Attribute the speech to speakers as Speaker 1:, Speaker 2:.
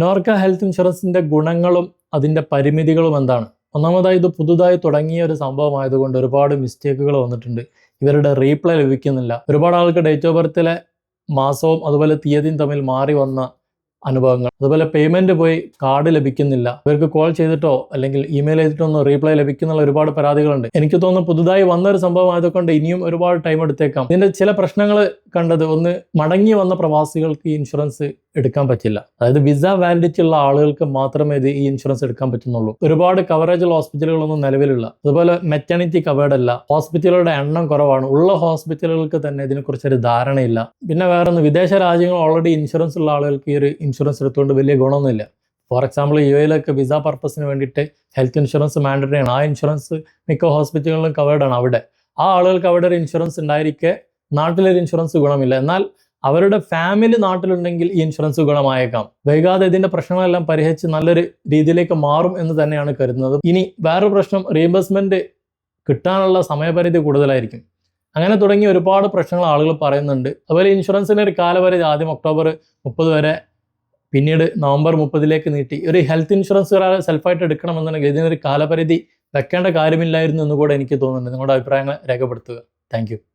Speaker 1: Norka health ഇൻഷുറൻസിന്റെ ഗുണങ്ങളും അതിന്റെ പരിമിതികളും എന്താണ്? ഒന്നാമതായി ഇത് പുതുതായി തുടങ്ങിയ ഒരു സംഭവമായതുകൊണ്ട് ഒരുപാട് മിസ്റ്റേക്കുകൾ വന്നിട്ടുണ്ട്. ഇവരുടെ റീപ്ലൈ ലഭിക്കുന്നില്ല. ഒരുപാട് ആൾക്ക് ഡേറ്റ് ഓഫ് ബർത്തിലെ മാസവും അതുപോലെ തീയതിയും തമ്മിൽ മാറി വന്ന അനുഭവങ്ങൾ. അതുപോലെ പേയ്മെന്റ് പോയി കാർഡ് ലഭിക്കുന്നില്ല. ഇവർക്ക് കോൾ ചെയ്തിട്ടോ അല്ലെങ്കിൽ ഇമെയിൽ ചെയ്തിട്ടോ ഒന്നും റീപ്ലൈ ലഭിക്കുന്നുള്ള ഒരുപാട് പരാതികളുണ്ട്. എനിക്ക് തോന്നുന്നു പുതുതായി വന്ന ഒരു സംഭവം ആയതുകൊണ്ട് ഇനിയും ഒരുപാട് ടൈം എടുത്തേക്കാം. ഇതിന്റെ ചില പ്രശ്നങ്ങൾ കണ്ടത് ഒന്ന് മടങ്ങി വന്ന പ്രവാസികൾക്ക് ഇൻഷുറൻസ് എടുക്കാൻ പറ്റില്ല. അതായത് വിസ വാലിഡിറ്റി ഉള്ള ആളുകൾക്ക് മാത്രമേ ഇത് ഈ ഇൻഷുറൻസ് എടുക്കാൻ പറ്റുന്നുള്ളൂ. ഒരുപാട് കവറേജ് ഉള്ള ഹോസ്പിറ്റലുകളൊന്നും നിലവിലില്ല. അതുപോലെ മെറ്റേണിറ്റി കവേർഡ് അല്ല. ഹോസ്പിറ്റലുകളുടെ എണ്ണം കുറവാണ്. ഉള്ള ഹോസ്പിറ്റലുകൾക്ക് തന്നെ ഇതിനെക്കുറിച്ച് ഒരു ധാരണയില്ല. പിന്നെ വേറെ വിദേശ രാജ്യങ്ങൾ ഓൾറെഡി ഇൻഷുറൻസ് ഉള്ള ആളുകൾക്ക് ഈ ഒരു ഇൻഷുറൻസ് എടുത്തുകൊണ്ട് വലിയ ഗുണമൊന്നുമില്ല. ഫോർ എക്സാമ്പിൾ യു എയിലൊക്കെ വിസ പർപ്പസിന് വേണ്ടിയിട്ട് ഹെൽത്ത് ഇൻഷുറൻസ് മാൻഡറ്ററി ആണ്. ആ ഇൻഷുറൻസ് മിക്ക ഹോസ്പിറ്റലുകളിലും കവേർഡ് ആണ് അവിടെ. ആ ആളുകൾക്ക് അവിടെ ഒരു ഇൻഷുറൻസ് ഉണ്ടായിരിക്കെ നാട്ടിലൊരു ഇൻഷുറൻസ് ഗുണമില്ല. എന്നാൽ അവരുടെ ഫാമിലി നാട്ടിലുണ്ടെങ്കിൽ ഈ ഇൻഷുറൻസ് ഗുണമായേക്കാം. വൈകാതെ ഇതിന്റെ പ്രശ്നങ്ങളെല്ലാം പരിഹരിച്ച് നല്ലൊരു രീതിയിലേക്ക് മാറും എന്ന് തന്നെയാണ് കരുതുന്നത്. ഇനി വേറൊരു പ്രശ്നം റീഇംബേഴ്സ്മെന്റ് കിട്ടാനുള്ള സമയപരിധി കൂടുതലായിരിക്കും. അങ്ങനെ തുടങ്ങി ഒരുപാട് പ്രശ്നങ്ങൾ ആളുകൾ പറയുന്നുണ്ട്. അതുപോലെ ഇൻഷുറൻസിന് ഒരു കാലപരിധി ആദ്യം ഒക്ടോബർ മുപ്പത് വരെ പിന്നീട് നവംബർ മുപ്പതിലേക്ക് നീട്ടി. ഒരു ഹെൽത്ത് ഇൻഷുറൻസ് ഒരാൾ സെൽഫായിട്ട് എടുക്കണമെന്നുണ്ടെങ്കിൽ ഇതിനൊരു കാലപരിധി വെക്കേണ്ട കാര്യമില്ലായിരുന്നു എന്ന് കൂടെ എനിക്ക് തോന്നുന്നുണ്ട്. നിങ്ങളുടെ അഭിപ്രായങ്ങൾ രേഖപ്പെടുത്തുക. താങ്ക്